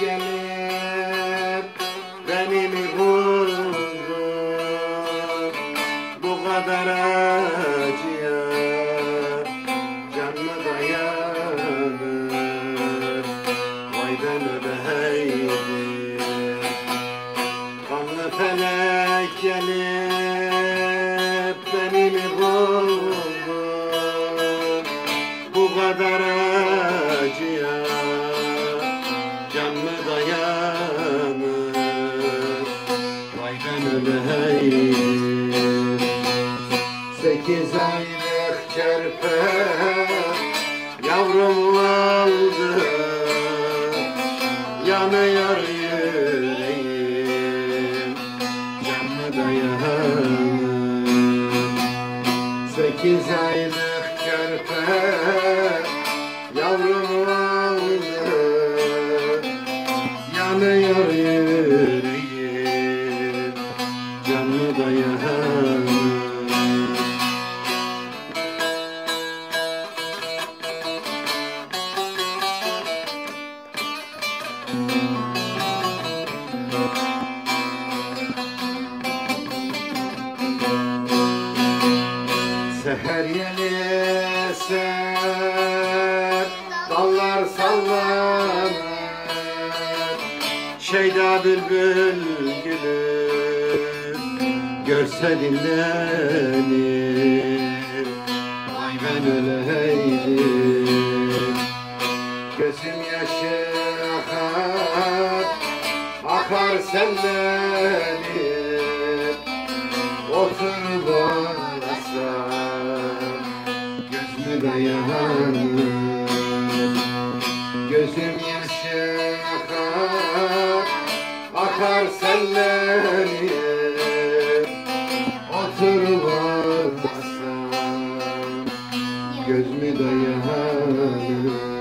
gelip benimi buldu bu kadar acıya canla dayanır vay ben öbeydim kanlı felek gelip can mı dayanır? Ben öleydim Sekiz aylık kerpe yavrum aldı. Yanıyor yüreğim. Canlı dayanır? Sekiz aylık kerpe yavrum Seher yeli eser Dallar sallanır. Şeyda bülbül gülüm Görse dinlenir Vay ben öleydim. Gözüm yaşı akar Akar sellenir Otur dayanır. Gözüm yaşı akar Akar sellenir Otur bağlasam Gözümü dayanır